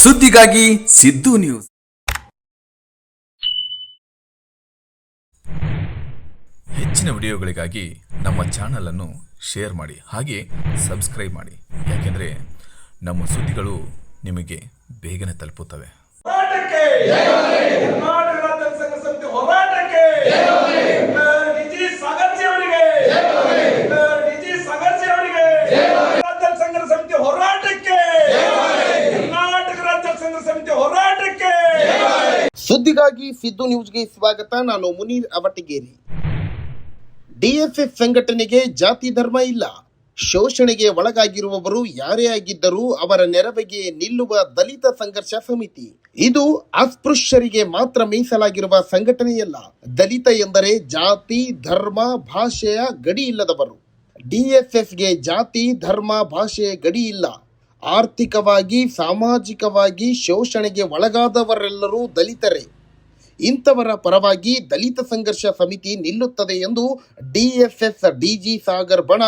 ಸುದ್ದಿಗಾಗಿ ಸಿದ್ದು ನ್ಯೂಸ್. ಹೆಚ್ಚಿನ ವಿಡಿಯೋಗಳಿಗಾಗಿ ನಮ್ಮ ಚಾನಲ್ ಅನ್ನು ಶೇರ್ ಮಾಡಿ ಹಾಗೆ ಸಬ್ಸ್ಕ್ರೈಬ್ ಮಾಡಿ. ಯಾಕೆಂದ್ರೆ ನಮ್ಮ ಸುದ್ದಿಗಳು ನಿಮಗೆ ಬೇಗನೆ ತಲುಪುತ್ತವೆ. ಹೋರಾಟಕ್ಕೆ ಕರ್ನಾಟಕ ರಾಜ್ಯ ಸಂಘ ಸಮಿತಿ ಹೋರಾಟಕ್ಕೆ ನಿಜಿ ಸಾಗರ್ಜಿ ಅವರಿಗೆ ನಿಜಿ ಸಾಗರ್ಜಿ ಅವರಿಗೆ ರಾಜ್ಯ ಸಂಘ ಸಮಿತಿ ಹೋರಾಟಕ್ಕೆ ಕರ್ನಾಟಕ ರಾಜ್ಯ ಸಂಘ ಸಮಿತಿ ಹೋರಾಟಕ್ಕೆ ಸುದ್ದಿಗಾಗಿ ಸಿದ್ದು ನ್ಯೂಸ್ಗೆ ಸ್ವಾಗತ. ನಾನು ಮುನೀರ್ ಅವಟಗೇರಿ. ಡಿಎಫ್ಎಫ್ ಸಂಘಟನೆಗೆ ಜಾತಿ ಧರ್ಮ ಇಲ್ಲ. ಶೋಷಣೆಗೆ ಒಳಗಾಗಿರುವವರು ಯಾರೇ ಆಗಿದ್ದರೂ ಅವರ ನೆರವಿಗೆ ನಿಲ್ಲುವ ದಲಿತ ಸಂಘರ್ಷ ಸಮಿತಿ. ಇದು ಅಸ್ಪೃಶ್ಯರಿಗೆ ಮಾತ್ರ ಮೀಸಲಾಗಿರುವ ಸಂಘಟನೆಯಲ್ಲ. ದಲಿತ ಎಂದರೆ ಜಾತಿ, ಧರ್ಮ, ಭಾಷೆಯ ಗಡಿ ಇಲ್ಲದವರು. ಡಿಎಫ್ಎಫ್ಗೆ ಜಾತಿ, ಧರ್ಮ, ಭಾಷೆಯ ಗಡಿ ಇಲ್ಲ. ಆರ್ಥಿಕವಾಗಿ, ಸಾಮಾಜಿಕವಾಗಿ ಶೋಷಣೆಗೆ ಒಳಗಾದವರೆಲ್ಲರೂ ದಲಿತರೇ. ಇಂಥವರ ಪರವಾಗಿ ದಲಿತ ಸಂಘರ್ಷ ಸಮಿತಿ ನಿಲ್ಲುತ್ತದೆ ಎಂದು ಡಿಎಫ್ಎಸ್ ಡಿಜಿ ಸಾಗರ್ ಬಣ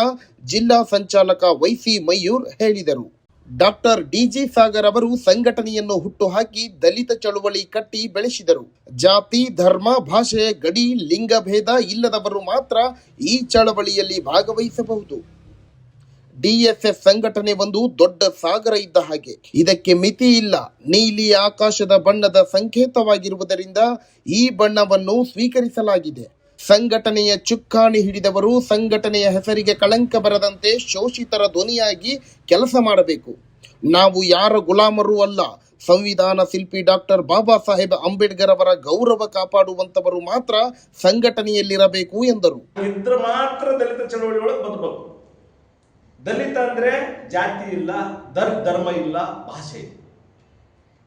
ಜಿಲ್ಲಾ ಸಂಚಾಲಕ ವೈಸಿ ಮಯೂರ್ ಹೇಳಿದರು. ಡಾಕ್ಟರ್ ಡಿಜಿ ಸಾಗರ್ ಅವರು ಸಂಘಟನೆಯನ್ನು ಹುಟ್ಟುಹಾಕಿ ದಲಿತ ಚಳುವಳಿ ಕಟ್ಟಿ ಬೆಳೆಸಿದರು. ಜಾತಿ, ಧರ್ಮ, ಭಾಷೆ, ಗಡಿ, ಲಿಂಗಭೇದ ಇಲ್ಲದವರು ಮಾತ್ರ ಈ ಚಳವಳಿಯಲ್ಲಿ ಭಾಗವಹಿಸಬಹುದು. ಡಿಎಫ್ಎಫ್ ಸಂಘಟನೆ ಒಂದು ದೊಡ್ಡ ಸಾಗರ ಇದ್ದ ಹಾಗೆ. ಇದಕ್ಕೆ ಮಿತಿ ಇಲ್ಲ. ನೀಲಿ ಆಕಾಶದ ಬಣ್ಣದ ಸಂಕೇತವಾಗಿರುವುದರಿಂದ ಈ ಬಣ್ಣವನ್ನು ಸ್ವೀಕರಿಸಲಾಗಿದೆ. ಸಂಘಟನೆಯ ಚುಕ್ಕಾಣಿ ಹಿಡಿದವರು ಸಂಘಟನೆಯ ಹೆಸರಿಗೆ ಕಳಂಕ ಬರದಂತೆ ಶೋಷಿತರ ಧ್ವನಿಯಾಗಿ ಕೆಲಸ ಮಾಡಬೇಕು. ನಾವು ಯಾರ ಗುಲಾಮರೂ ಅಲ್ಲ. ಸಂವಿಧಾನ ಶಿಲ್ಪಿ ಡಾಕ್ಟರ್ ಬಾಬಾ ಸಾಹೇಬ್ ಅಂಬೇಡ್ಕರ್ ಅವರ ಗೌರವ ಕಾಪಾಡುವಂತವರು ಮಾತ್ರ ಸಂಘಟನೆಯಲ್ಲಿರಬೇಕು ಎಂದರು. ಮಾತ್ರ ದಲಿತ ಚಳವಳಿ ದಲಿತ ಅಂದ್ರೆ ಜಾತಿ ಇಲ್ಲ ದರ್ ಧರ್ಮ ಇಲ್ಲ, ಭಾಷೆ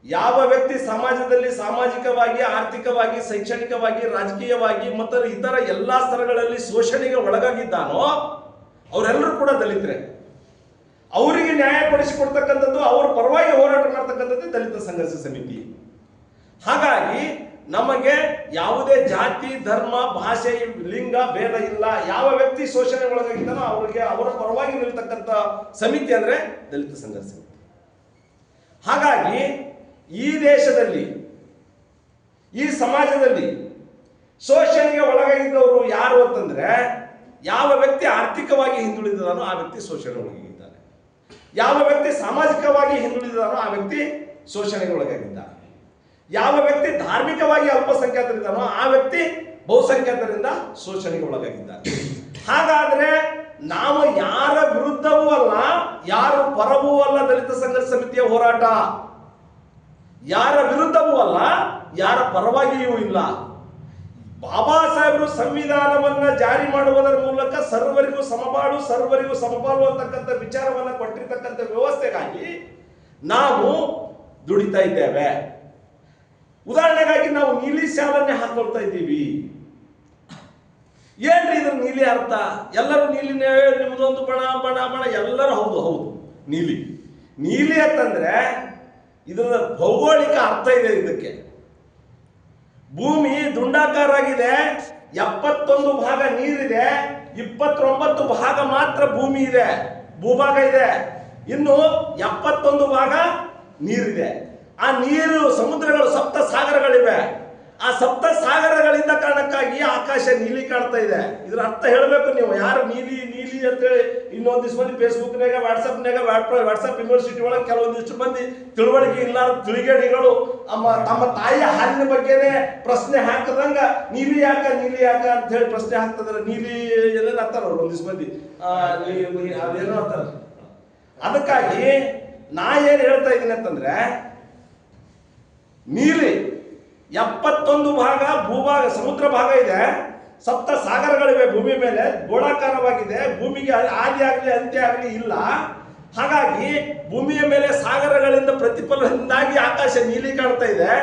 ಯಾವ ವ್ಯಕ್ತಿ ಸಮಾಜದಲ್ಲಿ ಸಾಮಾಜಿಕವಾಗಿ, ಆರ್ಥಿಕವಾಗಿ, ಶೈಕ್ಷಣಿಕವಾಗಿ, ರಾಜಕೀಯವಾಗಿ ಮತ್ತು ಇತರ ಎಲ್ಲಾ ಸ್ತರಗಳಲ್ಲಿ ಶೋಷಣೆಗೆ ಒಳಗಾಗಿದ್ದಾನೋ, ಅವರೆಲ್ಲರೂ ಕೂಡ ದಲಿತರೆ. ಅವರಿಗೆ ನ್ಯಾಯ ಪಡಿಸಿಕೊಡ್ತಕ್ಕಂಥದ್ದು, ಅವ್ರ ಪರವಾಗಿ ಹೋರಾಟ ಮಾಡ್ತಕ್ಕಂಥದ್ದು ದಲಿತ ಸಂಘರ್ಷ ಸಮಿತಿ. ಹಾಗಾಗಿ ನಮಗೆ ಯಾವುದೇ ಜಾತಿ, ಧರ್ಮ, ಭಾಷೆ, ಲಿಂಗ, ಭೇದ ಇಲ್ಲ. ಯಾವ ವ್ಯಕ್ತಿ ಶೋಷಣೆ ಒಳಗಾಗಿದ್ದಾನೋ ಅವರಿಗೆ ಅವರ ಪರವಾಗಿ ನಿಲ್ತಕ್ಕಂಥ ಸಮಿತಿ ಅಂದ್ರೆ ದಲಿತ ಸಂಘರ್ಷ ಸಮಿತಿ. ಹಾಗಾಗಿ ಈ ದೇಶದಲ್ಲಿ, ಈ ಸಮಾಜದಲ್ಲಿ ಶೋಷಣೆಗೆ ಒಳಗಾಗಿದ್ದವರು ಯಾರು ಅಂತಂದ್ರೆ ಯಾವ ವ್ಯಕ್ತಿ ಆರ್ಥಿಕವಾಗಿ ಹಿಂದುಳಿದಾನೋ ಆ ವ್ಯಕ್ತಿ ಶೋಷಣೆ ಒಳಗಾಗಿದ್ದಾನೆ ಯಾವ ವ್ಯಕ್ತಿ ಸಾಮಾಜಿಕವಾಗಿ ಹಿಂದುಳಿದಾನೋ ಆ ವ್ಯಕ್ತಿ ಶೋಷಣೆಗೆ ಒಳಗಾಗಿದ್ದಾನೆ ಯಾವ ವ್ಯಕ್ತಿ ಧಾರ್ಮಿಕವಾಗಿ ಅಲ್ಪಸಂಖ್ಯಾತರಿದ್ದಾನೋ ಆ ವ್ಯಕ್ತಿ ಬಹುಸಂಖ್ಯಾತರಿಂದ ಶೋಷಣೆಗೆ ಒಳಗಾಗಿದ್ದಾರೆ ಹಾಗಾದ್ರೆ ನಾವು ಯಾರ ವಿರುದ್ಧವೂ ಅಲ್ಲ, ಯಾರ ಪರವೂ ಅಲ್ಲ ದಲಿತ ಸಂಘರ್ಷ ಸಮಿತಿಯ ಹೋರಾಟ. ಯಾರ ವಿರುದ್ಧವೂ ಅಲ್ಲ, ಯಾರ ಪರವಾಗಿಯೂ ಇಲ್ಲ. ಬಾಬಾ ಸಾಹೇಬರು ಸಂವಿಧಾನವನ್ನ ಜಾರಿ ಮಾಡುವುದರ ಮೂಲಕ ಸರ್ವರಿಗೂ ಸಮಬಾಳು, ಸರ್ವರಿಗೂ ಸಮಪಾಲು ಅಂತಕ್ಕಂಥ ವಿಚಾರವನ್ನ ಕೊಟ್ಟಿರ್ತಕ್ಕಂಥ ವ್ಯವಸ್ಥೆಗಾಗಿ ನಾವು ದುಡಿತಾ ಇದ್ದೇವೆ. ಉದಾಹರಣೆಗಾಗಿ ನಾವು ನೀಲಿ ಶಾಲನ್ನೇ ಹಾಕೊಳ್ತಾ ಇದ್ದೀವಿ. ಏನ್ರಿ ಇದ್ರ ನೀಲಿ ಅರ್ಥ? ಎಲ್ಲರೂ ನೀಲಿನೇ ನಿಮ್ದೊಂದು ಬಣ ಬಣ ಬಣ, ಎಲ್ಲರೂ ಹೌದು ಹೌದು, ನೀಲಿ. ನೀಲಿ ಅಂತಂದ್ರೆ ಇದರ ಭೌಗೋಳಿಕ ಅರ್ಥ ಇದೆ ಇದಕ್ಕೆ. ಭೂಮಿ ದುಂಡಾಕಾರ ಆಗಿದೆ ಎಪ್ಪತ್ತೊಂದು ಭಾಗ ನೀರಿದೆ, ಇಪ್ಪತ್ತೊಂಬತ್ತು ಭಾಗ ಮಾತ್ರ ಭೂಮಿ ಇದೆ, ಭೂಭಾಗ ಇದೆ. ಇನ್ನು ಎಪ್ಪತ್ತೊಂದು ಭಾಗ ನೀರಿದೆ. ಆ ನೀರು ಸಮುದ್ರಗಳು ಸಪ್ತ ಸಾಗರಗಳಿವೆ. ಆ ಸಪ್ತ ಸಾಗರಗಳಿಂದ ಕಾರಣಕ್ಕಾಗಿ ಆಕಾಶ ನೀಲಿ ಕಾಣ್ತಾ ಇದೆ. ಇದ್ರ ಅರ್ಥ ಹೇಳಬೇಕು ನೀವು. ಯಾರು ನೀಲಿ ನೀಲಿ ಅಂತೇಳಿ ಇನ್ನೊಂದಿಷ್ಟು ಮಂದಿ ಫೇಸ್ಬುಕ್ನಾಗ ವಾಟ್ಸಪ್ನಾಗ ವಾಟ್ಸಪ್ ಯೂನಿವರ್ಸಿಟಿ ಒಳಗೆ ಕೆಲವೊಂದಿಷ್ಟು ಮಂದಿ ತಿಳುವಳಿಕೆ ಇಲ್ಲ ತಿಳಿಗೇಡಿಗಳು ಅಮ್ಮ, ತಮ್ಮ ತಾಯಿಯ ಹಾಲಿನ ಬಗ್ಗೆನೇ ಪ್ರಶ್ನೆ ಹಾಕದಂಗ ನೀಲಿ ಯಾಕ ನೀಲಿ ಯಾಕ ಅಂತ ಹೇಳಿ ಪ್ರಶ್ನೆ ಹಾಕ್ತದ್ರ ನೀಲಿ ಏನೇನು ಅಂತಾರ ಅವ್ರು ಒಂದಿಷ್ಟು ಮಂದಿ ಏನು ಅಂತಾರ ಅದಕ್ಕಾಗಿ ನಾ ಏನ್ ಹೇಳ್ತಾ ಇದ್ದೀನಿ ಅಂತಂದ್ರೆ ನೀಲಿ, ಎಪ್ಪತ್ತೊಂದು ಭಾಗ, ಭೂಭಾಗ, ಸಮುದ್ರ ಭಾಗ ಇದೆ. ಸಪ್ತ ಸಾಗರಗಳಿವೆ ಭೂಮಿ ಮೇಲೆ. ಗೋಳಾಕಾರವಾಗಿದೆ. ಭೂಮಿಗೆ ಆದಿ ಆಗಲಿ, ಅಂತ್ಯ ಆಗಲಿ ಇಲ್ಲ. ಹಾಗಾಗಿ ಭೂಮಿಯ ಮೇಲೆ ಸಾಗರಗಳಿಂದ ಪ್ರತಿಫಲದಿಂದಾಗಿ ಆಕಾಶ ನೀಲಿ ಕಾಣ್ತಾ ಇದೆ.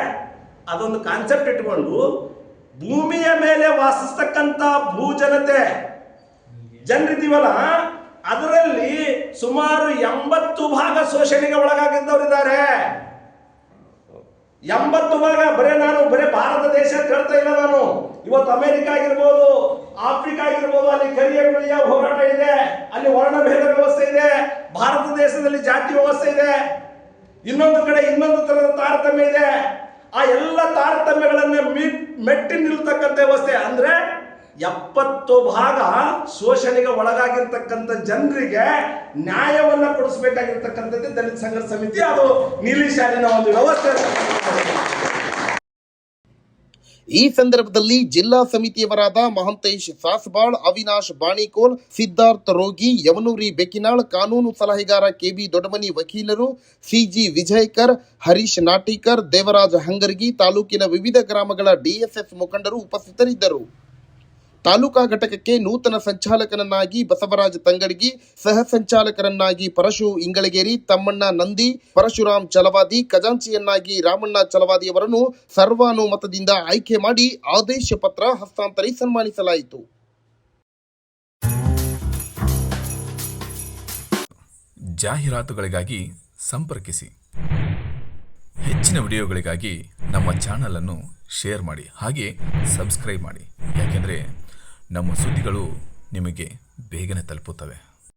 ಅದೊಂದು ಕಾನ್ಸೆಪ್ಟ್ ಇಟ್ಕೊಂಡು ಭೂಮಿಯ ಮೇಲೆ ವಾಸಿಸ್ತಕ್ಕಂಥ ಭೂಜನತೆ. ಜನರಿದ್ದೀವಲ್ಲ, ಅದರಲ್ಲಿ ಸುಮಾರು ಎಂಬತ್ತು ಭಾಗ ಶೋಷಣೆಗೆ ಒಳಗಾಗಿದ್ದವರಿದ್ದಾರೆ. ಎಂಬತ್ತು ಭಾಗ ಬರೇ ನಾನು, ಬರೇ ಭಾರತ ದೇಶ ಕೇಳ್ತಾ ಇಲ್ಲ ನಾನು. ಇವತ್ತು ಅಮೆರಿಕ ಆಗಿರ್ಬೋದು, ಆಫ್ರಿಕಾ ಆಗಿರ್ಬೋದು, ಅಲ್ಲಿ ಕರಿಯ ಹೋರಾಟ ಇದೆ, ಅಲ್ಲಿ ವರ್ಣಭೇದ ವ್ಯವಸ್ಥೆ ಇದೆ, ಭಾರತ ದೇಶದಲ್ಲಿ ಜಾತಿ ವ್ಯವಸ್ಥೆ ಇದೆ. ಇನ್ನೊಂದು ಕಡೆ ಇನ್ನೊಂದು ತರದ ತಾರತಮ್ಯ ಇದೆ. ಆ ಎಲ್ಲ ತಾರತಮ್ಯಗಳನ್ನ ಮೀಟ್ ಮೆಟ್ಟಿ ನಿಲ್ತಕ್ಕಂಥ ವ್ಯವಸ್ಥೆ ಅಂದ್ರೆ ಎಪ್ಪತ್ತು ಭಾಗ ಶೋಷಣೆಗೆ ಒಳಗಾಗಿರ್ತಕ್ಕಂಥ ಜನರಿಗೆ ನ್ಯಾಯವನ್ನ ಕೊಡಿಸಬೇಕಾಗಿರ್ತಕ್ಕಂಥದ್ದು ದಲಿತ ಸಂಘರ್ಷ ಸಮಿತಿ. ಅದು ನೀಲಿ ಶಾಲಿನ ಒಂದು ವ್ಯವಸ್ಥೆ. ಈ ಸಂದರ್ಭದಲ್ಲಿ ಜಿಲ್ಲಾ ಸಮಿತಿಯವರಾದ ಮಹಂತೇಶ್ ಸಾಸ್ಬಾಳ್, ಅವಿನಾಶ್ ಬಾಣಿಕೋಲ್, ಸಿದ್ಧಾರ್ಥ ರೋಗಿ, ಯಮನೂರಿ ಬೆಕಿನಾಳ್ ಕಾನೂನು ಸಲಹೆಗಾರ ಕೆಬಿ ದೊಡ್ಡಮನಿ ವಕೀಲರು, ಸಿಜಿ ವಿಜಯಕರ್, ಹರೀಶ್ ನಾಟಿಕರ್, ದೇವರಾಜ ಹಂಗರ್ಗಿ ತಾಲೂಕಿನ ವಿವಿಧ ಗ್ರಾಮಗಳ ಡಿಎಸ್ಎಸ್ ಮುಖಂಡರು ಉಪಸ್ಥಿತರಿದ್ದರು. ತಾಲೂಕಾ ಘಟಕಕ್ಕೆ ನೂತನ ಸಂಚಾಲಕನನ್ನಾಗಿ ಬಸವರಾಜ ತಂಗಡಗಿ, ಸಹ ಸಂಚಾಲಕರನ್ನಾಗಿ ಪರಶು ಇಂಗಳಗೇರಿ, ತಮ್ಮಣ್ಣ ನಂದಿ, ಪರಶುರಾಮ್ ಚಲವಾದಿ, ಖಜಾಂಚಿಯನ್ನಾಗಿ ರಾಮಣ್ಣ ಚಲವಾದಿಯವರನ್ನು ಸರ್ವಾನುಮತದಿಂದ ಆಯ್ಕೆ ಮಾಡಿ ಆದೇಶ ಪತ್ರ ಹಸ್ತಾಂತರಿ ಸನ್ಮಾನಿಸಲಾಯಿತು. ಜಾಹೀರಾತುಗಳಿಗಾಗಿ ಸಂಪರ್ಕಿಸಿ. ಹೆಚ್ಚಿನ ವಿಡಿಯೋಗಳಿಗಾಗಿ ನಮ್ಮ ಚಾನಲನ್ನು ಶೇರ್ ಮಾಡಿ, ಹಾಗೆ ಸಬ್ಸ್ಕ್ರೈಬ್ ಮಾಡಿ. ಯಾಕೆಂದರೆ ನಮ್ಮ ಸುದ್ದಿಗಳು ನಿಮಗೆ ಬೇಗನೆ ತಲುಪುತ್ತವೆ.